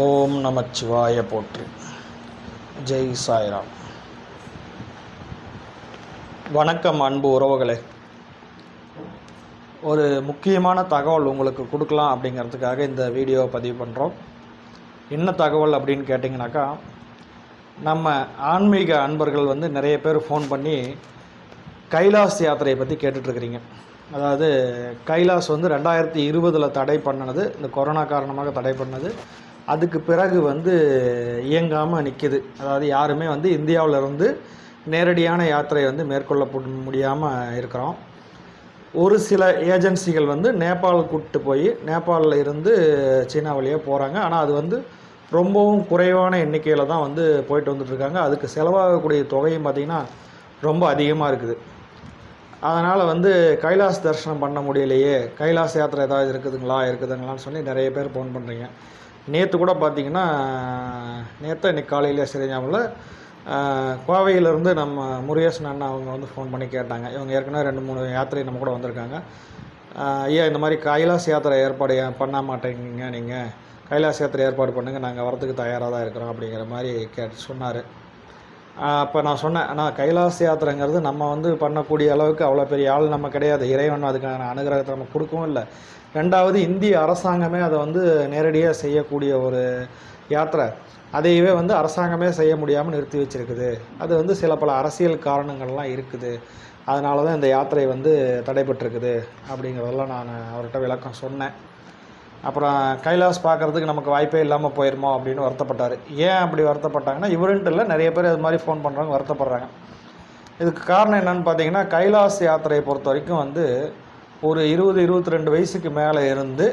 ஓம் நமச்சிவாய போற்று. ஜெய் சாய்ராம். வணக்கம் அன்பு உறவுகளே. ஒரு முக்கியமான தகவல் உங்களுக்கு கொடுக்கலாம் அப்படிங்கிறதுக்காக இந்த வீடியோவை பதிவு பண்ணுறோம் என்ன தகவல் அப்படின்னு கேட்டிங்கனாக்கா நம்ம ஆன்மீக அன்பர்கள் வந்து நிறைய பேர் ஃபோன் பண்ணி கைலாஸ் யாத்திரையை பற்றி கேட்டுட்ருக்குறீங்க. அதாவது கைலாஸ் வந்து ரெண்டாயிரத்தி இருபதில் தடை பண்ணினது இந்த கொரோனா காரணமாக தடை பண்ணது. அதுக்கு பிறகு வந்து இயங்காமல் நிற்கிது அதாவது யாருமே வந்து இந்தியாவில் இருந்து நேரடியான யாத்திரை வந்து மேற்கொள்ள முடியாமல் இருக்கிறோம். ஒரு சில ஏஜென்சிகள் வந்து நேபாள் கூப்பிட்டு போய் நேபாளில் இருந்து சீனா வழியாக போகிறாங்க ஆனால் அது வந்து ரொம்பவும் குறைவான எண்ணிக்கையில் தான் வந்து போயிட்டு வந்துட்டுருக்காங்க அதுக்கு செலவாகக்கூடிய தொகையும் பார்த்திங்கன்னா ரொம்ப அதிகமாக இருக்குது. அதனால் வந்து கைலாஸ் தரிசனம் பண்ண முடியலையே. கைலாஸ் யாத்திரை ஏதாவது இருக்குதுங்களா இருக்குதுங்களான்னு சொல்லி நிறைய பேர் ஃபோன் பண்ணுறீங்க நேற்று கூட பார்த்திங்கன்னா நேற்று இன்றைக்கி காலையில் ஞாபகம் கோவையிலேருந்து நம்ம முருகேசன் அண்ணா அவங்க வந்து ஃபோன் பண்ணி கேட்டாங்க. இவங்க ஏற்கனவே ரெண்டு மூணு யாத்திரை நம்ம கூட வந்திருக்காங்க. ஐயா இந்த மாதிரி கைலாஸ் யாத்திரை ஏற்பாடு ஏன் பண்ண மாட்டேங்கிங்க நீங்கள் கைலாஸ் யாத்திரை ஏற்பாடு பண்ணுங்கள் நாங்கள் வரத்துக்கு தயாராக தான் இருக்கிறோம் அப்படிங்கிற மாதிரி கேட்டு சொன்னார். அப்போ நான் சொன்னேன் ஆனால் கைலாஸ் யாத்திரைங்கிறது நம்ம வந்து பண்ணக்கூடிய அளவுக்கு அவ்வளோ பெரிய ஆள் நம்ம கிடையாது. இறைவன் அதுக்கான அனுகிரகத்தை நம்ம கொடுக்கவும் இல்லை. ரெண்டாவது இந்திய அரசாங்கமே அதை வந்து நேரடியாக செய்யக்கூடிய ஒரு யாத்திரை. அதையவே வந்து அரசாங்கமே செய்ய முடியாமல் நிறுத்தி வச்சுருக்குது. அது வந்து சில பல அரசியல் காரணங்கள்லாம் இருக்குது. அதனால தான் இந்த யாத்திரை வந்து தடைபட்டிருக்குது அப்படிங்கிறதெல்லாம் நான் அவர்கிட்ட விளக்கம் சொன்னேன். அப்புறம் கைலாஸ் பார்க்குறதுக்கு நமக்கு வாய்ப்பே இல்லாமல் போயிருமோ அப்படின்னு வருத்தப்பட்டார். ஏன் அப்படி வருத்தப்பட்டாங்கன்னா இவருன்ட்டு இல்லை நிறைய பேர் அது மாதிரி ஃபோன் பண்ணுறாங்க வருத்தப்படுறாங்க. இதுக்கு காரணம் என்னென்னு பார்த்தீங்கன்னா கைலாஸ் யாத்திரையை பொறுத்த வரைக்கும் வந்து ஒரு இருபது இருபத்தி ரெண்டு வயசுக்கு மேலே இருந்து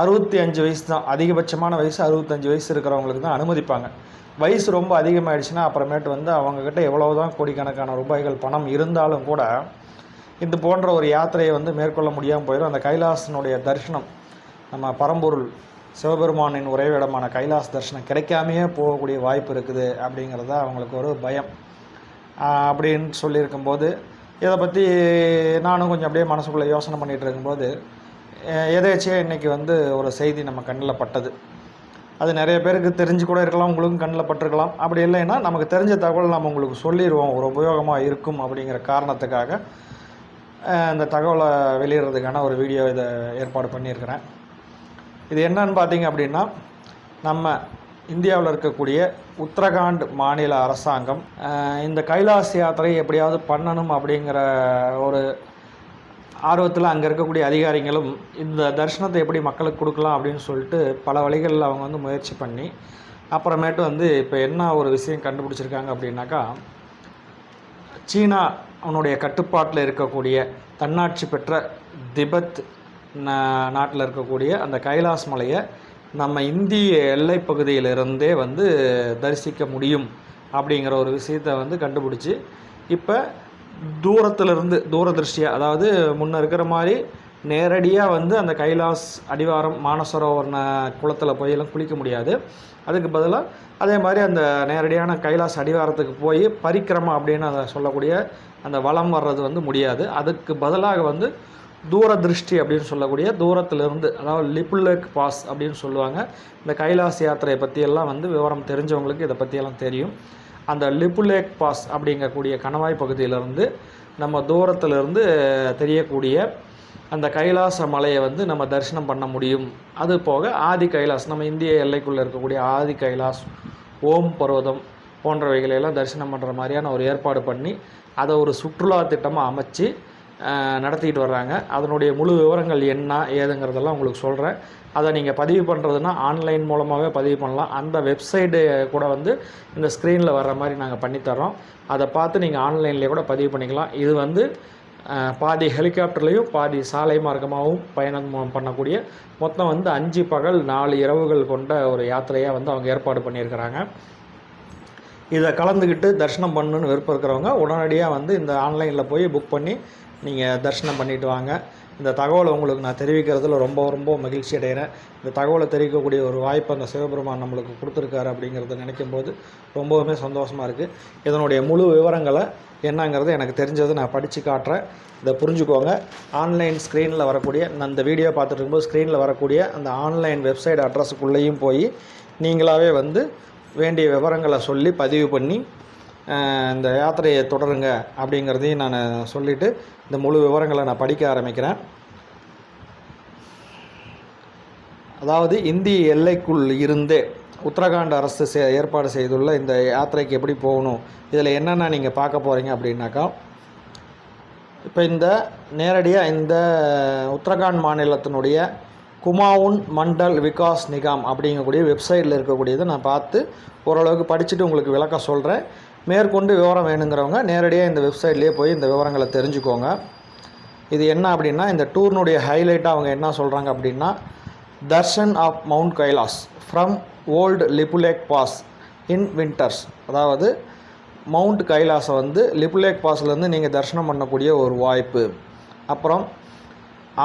அறுபத்தி அஞ்சு வயசு தான். அதிகபட்சமான வயசு அறுபத்தஞ்சு வயசு இருக்கிறவங்களுக்கு தான் அனுமதிப்பாங்க. வயசு ரொம்ப அதிகமாகிடுச்சுன்னா அப்புறமேட்டு வந்து அவங்கக்கிட்ட எவ்வளோ தான் கோடிக்கணக்கான ரூபாய்கள் பணம் இருந்தாலும் கூட இது போன்ற ஒரு யாத்திரையை வந்து மேற்கொள்ள முடியாமல் போயிடும். அந்த கைலாசனுடைய தரிசனம் நம்ம பரம்பொருள் சிவபெருமானின் உறைவிடமான கைலாஸ் தரிசனம் கிடைக்காமையே போகக்கூடிய வாய்ப்பு இருக்குது அப்படிங்கிறத அவங்களுக்கு ஒரு பயம். அப்படின்னு சொல்லியிருக்கும்போது இதை பற்றி நானும் கொஞ்சம் அப்படியே மனசுக்குள்ளே யோசனை பண்ணிகிட்டு இருக்கும்போது எதேச்சியாக இன்றைக்கி வந்து ஒரு செய்தி நம்ம கண்ணில் பட்டது. அது நிறைய பேருக்கு தெரிஞ்சு கூட இருக்கலாம் உங்களுக்கும் கண்ணில் பட்டிருக்கலாம். அப்படி இல்லைன்னா நமக்கு தெரிஞ்ச தகவல் நம்ம உங்களுக்கு சொல்லிடுவோம் ஒரு உபயோகமாக இருக்கும் அப்படிங்கிற காரணத்துக்காக இந்த தகவலை வெளியிடுறதுக்கான ஒரு வீடியோ இதை ஏற்பாடு பண்ணியிருக்கிறேன். இது என்னன்னு பார்த்தீங்க அப்படின்னா நம்ம இந்தியாவில் இருக்கக்கூடிய உத்தரகாண்ட் மாநில அரசாங்கம் இந்த கைலாஸ் யாத்திரை எப்படியாவது பண்ணணும் அப்படிங்கிற ஒரு ஆர்வத்தில் அங்கே இருக்கக்கூடிய அதிகாரிகளும் இந்த தரிசனத்தை எப்படி மக்களுக்கு கொடுக்கலாம் அப்படின்னு சொல்லிட்டு பல வழிகளில் அவங்க வந்து முயற்சி பண்ணி அப்புறமேட்டு வந்து இப்போ என்ன ஒரு விஷயம் கண்டுபிடிச்சிருக்காங்க அப்படின்னாக்கா சீனா அவனுடைய கட்டுப்பாட்டில் இருக்கக்கூடிய தன்னாட்சி பெற்ற திபெத் நாட்டில் இருக்கக்கூடிய அந்த கைலாஸ் மலையை நம்ம இந்திய எல்லை பகுதியிலிருந்தே வந்து தரிசிக்க முடியும் அப்படிங்கிற ஒரு விஷயத்தை வந்து கண்டுபிடிச்சி இப்போ தூரத்திலிருந்து தூரதிருஷ்டியாக அதாவது முன்ன இருக்கிற மாதிரி நேரடியாக வந்து அந்த கைலாஸ் அடிவாரம் மானசரோவர்ண குளத்தில் போய் எல்லாம் குளிக்க முடியாது. அதுக்கு பதிலாக அதே மாதிரி அந்த நேரடியான கைலாஸ் அடிவாரத்துக்கு போய் பரிக்கிரமம் அப்படின்னு அதை சொல்லக்கூடிய அந்த வளம் வர்றது வந்து முடியாது. அதுக்கு பதிலாக வந்து தூரதிருஷ்டி அப்படின்னு சொல்லக்கூடிய தூரத்திலிருந்து அதாவது லிப்புலேக் பாஸ் அப்படின்னு சொல்லுவாங்க. இந்த கைலாஸ் யாத்திரையை பற்றியெல்லாம் வந்து விவரம் தெரிஞ்சவங்களுக்கு இதை பற்றியெல்லாம் தெரியும். அந்த லிப்புலேக் பாஸ் அப்படிங்கக்கூடிய கணவாய் பகுதியிலிருந்து நம்ம தூரத்திலிருந்து தெரியக்கூடிய அந்த கைலாச மலையை வந்து நம்ம தரிசனம் பண்ண முடியும். அது போக ஆதி கைலாஸ் நம்ம இந்திய எல்லைக்குள்ளே இருக்கக்கூடிய ஆதி கைலாஸ் ஓம் பர்வதம் போன்றவைகளையெல்லாம் தரிசனம் பண்ணுற மாதிரியான ஒரு ஏற்பாடு பண்ணி அதை ஒரு சுற்றுலா திட்டமாக அமைச்சு நடத்திக்கிட்டு வர்றாங்க. அதனுடைய முழு விவரங்கள் என்ன ஏதுங்கிறதெல்லாம் உங்களுக்கு சொல்கிறேன் அதை நீங்கள் பதிவு பண்ணுறதுனா ஆன்லைன் மூலமாகவே பதிவு பண்ணலாம். அந்த வெப்சைட்டு கூட வந்து இந்த ஸ்க்ரீனில் வர்ற மாதிரி நாங்கள் பண்ணித்தரோம் அதை பார்த்து நீங்கள் ஆன்லைன்லேயே கூட பதிவு பண்ணிக்கலாம். இது வந்து பாதி ஹெலிகாப்டர்லேயும் பாதி சாலை மார்க்கமாகவும் பயணம் பண்ணக்கூடிய மொத்தம் வந்து அஞ்சு பகல் நாலு இரவுகள் கொண்ட ஒரு யாத்திரையாக வந்து அவங்க ஏற்பாடு பண்ணியிருக்கிறாங்க. இதை கலந்துக்கிட்டு தரிசனம் பண்ணணுன்னு விருப்பம் இருக்கிறவங்க உடனடியாக வந்து இந்த ஆன்லைனில் போய் புக் பண்ணி நீங்கள் தரிசனம் பண்ணிட்டு வாங்க. இந்த தகவலை உங்களுக்கு நான் தெரிவிக்கிறதுல ரொம்ப ரொம்ப மகிழ்ச்சி அடைகிறேன். இந்த தகவலை தெரிவிக்கக்கூடிய ஒரு வாய்ப்பு அந்த சிவபெருமான் நம்மளுக்கு கொடுத்துருக்காரு அப்படிங்கிறத நினைக்கும் போது ரொம்பவுமே சந்தோஷமாக இருக்குது இதனுடைய முழு விவரங்களை என்னங்கிறது எனக்கு தெரிஞ்சதை நான் படித்து காட்டுறேன். இதை புரிஞ்சுக்கோங்க. ஆன்லைன் ஸ்க்ரீனில் வரக்கூடிய அந்த வீடியோ பார்த்துட்டு இருக்கும்போது ஸ்க்ரீனில் வரக்கூடிய அந்த ஆன்லைன் வெப்சைட் அட்ரஸுக்குள்ளேயும் போய் நீங்களாகவே வந்து வேண்டிய விவரங்களை சொல்லி பதிவு பண்ணி இந்த யாத்திரையை தொடருங்க அப்படிங்கிறதையும் நான் சொல்லிவிட்டு இந்த முழு விவரங்களை நான் படிக்க ஆரம்பிக்கிறேன். அதாவது இந்திய எல்லைக்குள் இருந்தே உத்தரகாண்ட் அரசு சே ஏற்பாடு செய்துள்ள இந்த யாத்திரைக்கு எப்படி போகணும் இதில் என்னென்ன நீங்கள் பார்க்க போகிறீங்க அப்படின்னாக்கா இப்போ இந்த நேரடியாக இந்த உத்தரகாண்ட் மாநிலத்தினுடைய குமாவுன் மண்டல் விகாஸ் நிகாம் அப்படிங்கக்கூடிய வெப்சைட்டில் இருக்கக்கூடியதை நான் பார்த்து ஓரளவுக்கு படிச்சுட்டு உங்களுக்கு விளக்கம் சொல்கிறேன் மேற்கொண்டு விவரம் வேணுங்கிறவங்க நேரடியாக இந்த வெப்சைட்லேயே போய் இந்த விவரங்களை தெரிஞ்சுக்கோங்க. இது என்ன அப்படின்னா இந்த டூர்னுடைய ஹைலைட்டாக அவங்க என்ன சொல்கிறாங்க அப்படின்னா darshan of Mount Kailash from old Lipulekh pass in winters அதாவது மவுண்ட் கைலாசை வந்து லிபுலேக் பாஸ்லேருந்து நீங்கள் தரிசனம் பண்ணக்கூடிய ஒரு வாய்ப்பு. அப்புறம்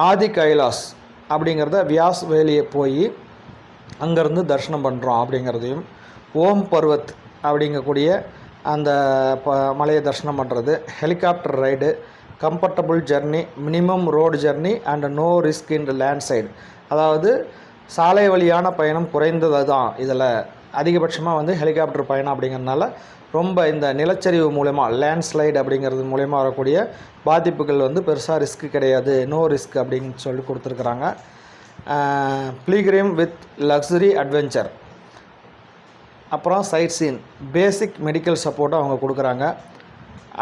ஆதி கைலாஸ் அப்படிங்கிறத வியாஸ் வேலியை போய் அங்கேருந்து தரிசனம் பண்ணுறோம் அப்படிங்கிறதையும் ஓம் பர்வத் அப்படிங்கக்கூடிய அந்த ப மலையை தரிசனம் பண்ணுறது helicopter ride comfortable journey minimum road journey and no risk in land side அதாவது சாலை வழியான பயணம் குறைந்தது தான் இதில் அதிகபட்சமாக வந்து ஹெலிகாப்டர் பயணம் அப்படிங்கிறதுனால ரொம்ப இந்த நிலச்சரிவு மூலயமா லேண்ட்ஸ்லைடு அப்படிங்கிறது மூலயமா வரக்கூடிய பாதிப்புகள் வந்து பெருசாக ரிஸ்க்கு கிடையாது. நோ ரிஸ்க் அப்படின்னு சொல்லி கொடுத்துருக்குறாங்க. ப்ளீக்ரீம் வித் லக்ஸுரி அட்வென்ச்சர் அப்புறம் சைட் சீன் பேசிக் மெடிக்கல் சப்போர்ட்டும் அவங்க கொடுக்குறாங்க.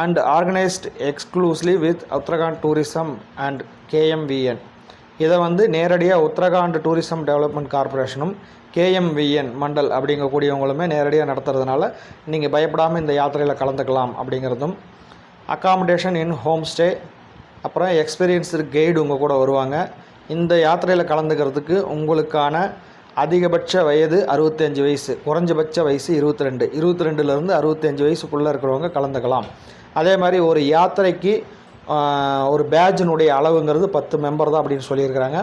And organised exclusively with Uttarakhand tourism and KMVN இதை வந்து நேரடியாக உத்தரகாண்ட் டூரிசம் டெவலப்மெண்ட் கார்ப்பரேஷனும் கேஎம்விஎன் மண்டல் அப்படிங்கக்கூடியவங்களுமே நேரடியாக நடத்துறதுனால நீங்கள் பயப்படாமல் இந்த யாத்திரையில் கலந்துக்கலாம் அப்படிங்கிறதும். அக்காமடேஷன் இன் ஹோம் ஸ்டே அப்புறம் எக்ஸ்பீரியன்ஸ்டு கைடு உங்கள் கூட வருவாங்க. இந்த யாத்திரையில் கலந்துக்கிறதுக்கு உங்களுக்கான அதிகபட்ச வயது அறுபத்தஞ்சு வயசு குறைஞ்சபட்ச வயசு இருபத்தி ரெண்டு இருபத்தி ரெண்டுலேருந்து அறுபத்தஞ்சு வயசுக்குள்ளே இருக்கிறவங்க கலந்துக்கலாம். அதே மாதிரி ஒரு யாத்திரைக்கு ஒரு பேட்ஜினுடைய அளவுங்கிறது பத்து மெம்பர் தான் அப்படின்னு சொல்லியிருக்கிறாங்க.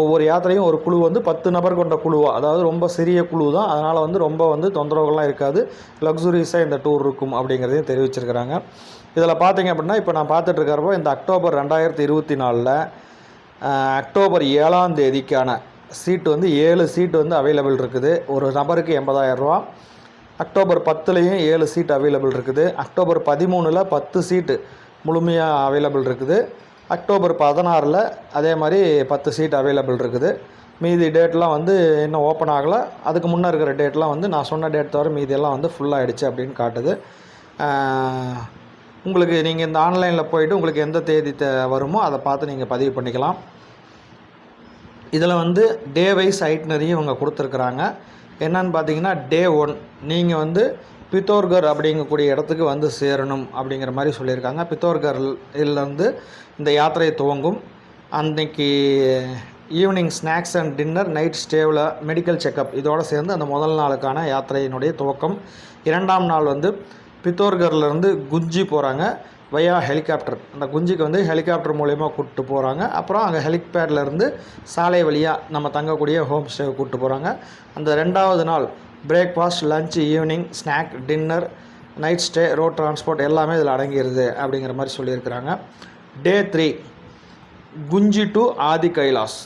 ஒவ்வொரு யாத்திரையும் ஒரு குழு வந்து பத்து நபர் கொண்ட குழுவாக அதாவது ரொம்ப சிறிய குழு தான். அதனால் வந்து ரொம்ப வந்து தொந்தரவுகள்லாம் இருக்காது. லக்ஸுரியஸாக இந்த டூர் இருக்கும் அப்படிங்கிறதையும் தெரிவிச்சிருக்கிறாங்க. இதில் பார்த்தீங்க அப்படின்னா இப்போ நான் பார்த்துட்டு இருக்கிறப்போ இந்த அக்டோபர் ரெண்டாயிரத்தி இருபத்தி நாலில் அக்டோபர் ஏழாம் தேதிக்கான சீட்டு வந்து ஏழு சீட்டு வந்து அவைலபிள் இருக்குது. ஒரு நபருக்கு எண்பதாயிரம் ரூபா அக்டோபர் பத்துலேயும் ஏழு சீட் அவைலபிள் இருக்குது. அக்டோபர் பதிமூணில் பத்து சீட்டு முழுமையாக அவைலபிள் இருக்குது. அக்டோபர் பதினாறில் அதே மாதிரி பத்து சீட் அவைலபிள் இருக்குது. மீதி டேட்லாம் வந்து இன்னும் ஓப்பன் ஆகலை. அதுக்கு முன்னே இருக்கிற டேட்லாம் வந்து நான் சொன்ன டேட் தவிர மீதியெல்லாம் வந்து ஃபுல்லாகிடுச்சு அப்படின்னு காட்டுது. உங்களுக்கு நீங்கள் இந்த ஆன்லைனில் போயிட்டு உங்களுக்கு எந்த தேதி வருமோ அதை பார்த்து நீங்கள் பதிவு பண்ணிக்கலாம். இதில் வந்து டே வைஸ் ஐட்னரியும் இவங்க கொடுத்துருக்குறாங்க. என்னன்னு பார்த்தீங்கன்னா டே ஒன் நீங்கள் வந்து பித்தோர்கர் அப்படிங்கக்கூடிய இடத்துக்கு வந்து சேரணும் அப்படிங்கிற மாதிரி சொல்லியிருக்காங்க. பித்தோர்கர் இருந்து இந்த யாத்திரை துவங்கும். அன்னைக்கு evening snacks and dinner night ஸ்டேவில் medical checkup இதோட சேர்ந்து அந்த முதல் நாளுக்கான யாத்திரையினுடைய துவக்கம். இரண்டாம் நாள் வந்து பித்தோர்கர்லேருந்து குஞ்சி போகிறாங்க வயா ஹெலிகாப்டர் அந்த குஞ்சுக்கு வந்து ஹெலிகாப்டர் மூலயமா கூப்பிட்டு போகிறாங்க அப்புறம் அங்கே ஹெலிபேட்லேருந்து சாலை வழியாக நம்ம தங்கக்கூடிய ஹோம் ஸ்டே கூப்பிட்டு போகிறாங்க அந்த ரெண்டாவது நாள் breakfast lunch evening snack dinner night stay road transport எல்லாமே இதில் அடங்கிடுது அப்படிங்கிற மாதிரி சொல்லியிருக்கிறாங்க. Day three Kunchi to Adi Kailash.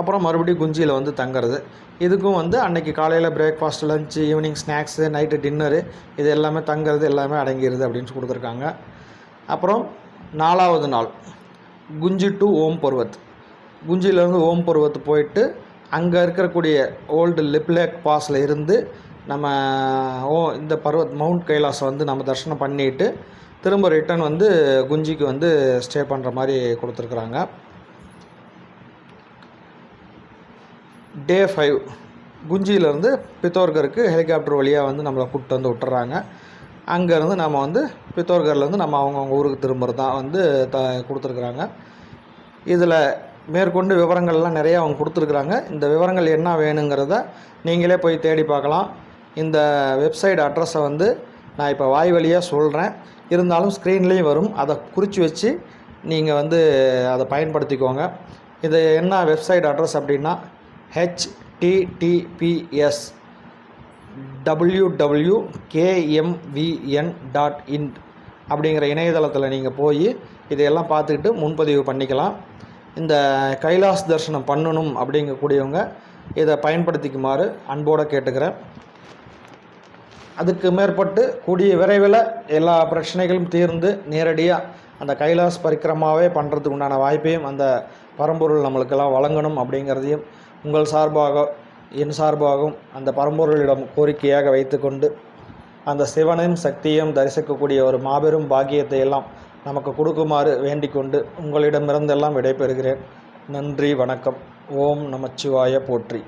அப்புறம் மறுபடியும் குஞ்சியில் வந்து தங்குறது. இதுக்கும் வந்து அன்னைக்கு காலையில் breakfast lunch evening snacks night dinner இது எல்லாமே தங்குறது எல்லாமே அடங்கிடுது அப்படின்னு கொடுத்துருக்காங்க அப்புறம் நாலாவது நாள் குஞ்சு டு ஓம் பருவத். குஞ்சிலேருந்து ஓம் பருவத்து போயிட்டு அங்கே இருக்கக்கூடிய ஓல்டு லிப்லேக் பாஸில் இருந்து நம்ம ஓ இந்த பர்வத் மவுண்ட் கைலாஸ் வந்து நம்ம தரிசனம் பண்ணிட்டு திரும்ப ரிட்டர்ன் வந்து குஞ்சிக்கு வந்து ஸ்டே பண்ணுற மாதிரி கொடுத்துருக்குறாங்க. டே ஃபைவ் குஞ்சியிலேருந்து பித்தோர்கருக்கு ஹெலிகாப்டர் வழியாக வந்து நம்மளை கூப்பிட்டு வந்து விட்டுறாங்க. அங்கேருந்து நம்ம வந்து பித்தோர்கர்லேருந்து நம்ம அவங்கவுங்க ஊருக்கு திரும்புறது தான் வந்து த கொடுத்துருக்குறாங்க. இதில் மேற்கொண்டு விவரங்கள்லாம் நிறையா அவங்க கொடுத்துருக்குறாங்க. இந்த விவரங்கள் என்ன வேணுங்கிறத நீங்களே போய் தேடி பார்க்கலாம். இந்த வெப்சைட் அட்ரஸை வந்து நான் இப்போ வாய் வழியாக சொல்கிறேன் இருந்தாலும் ஸ்க்ரீன்லேயும் வரும். அதை குறித்து வச்சு நீங்கள் வந்து அதை பயன்படுத்திக்கோங்க. இது என்ன வெப்சைட் அட்ரஸ் அப்படின்னா ஹெச்டிடிபிஎஸ் www.kmvn டாட் இன் அப்படிங்கிற இணையதளத்தில் நீங்கள் போய் இதையெல்லாம் பார்த்துக்கிட்டு முன்பதிவு பண்ணிக்கலாம். இந்த கைலாஸ் தரிசனம் பண்ணணும் அப்படிங்கக்கூடியவங்க இதை பயன்படுத்திக்குமாறு அன்போடு கேட்டுக்கிறேன். அதுக்கு மேற்பட்டு கூடிய விரைவில் எல்லா பிரச்சனைகளும் தீர்ந்து நேரடியாக அந்த கைலாஸ் பரிக்கிரமாவே பண்ணுறதுக்கு உண்டான வாய்ப்பையும் அந்த பரம்பொருள் நம்மளுக்கெல்லாம் வழங்கணும் அப்படிங்கிறதையும் உங்கள் சார்பாக என் சார்பாகவும் அந்த பரம்பொருளிடம் கோரிக்கையாக வைத்துக்கொண்டு அந்த சிவனையும் சக்தியையும் தரிசிக்கக்கூடிய ஒரு மாபெரும் பாக்கியத்தை எல்லாம் நமக்கு கொடுக்குமாறு வேண்டிக் கொண்டு உங்களிடமிருந்தெல்லாம் விடைபெறுகிறேன். நன்றி வணக்கம். ஓம் நமச்சிவாய போற்றி.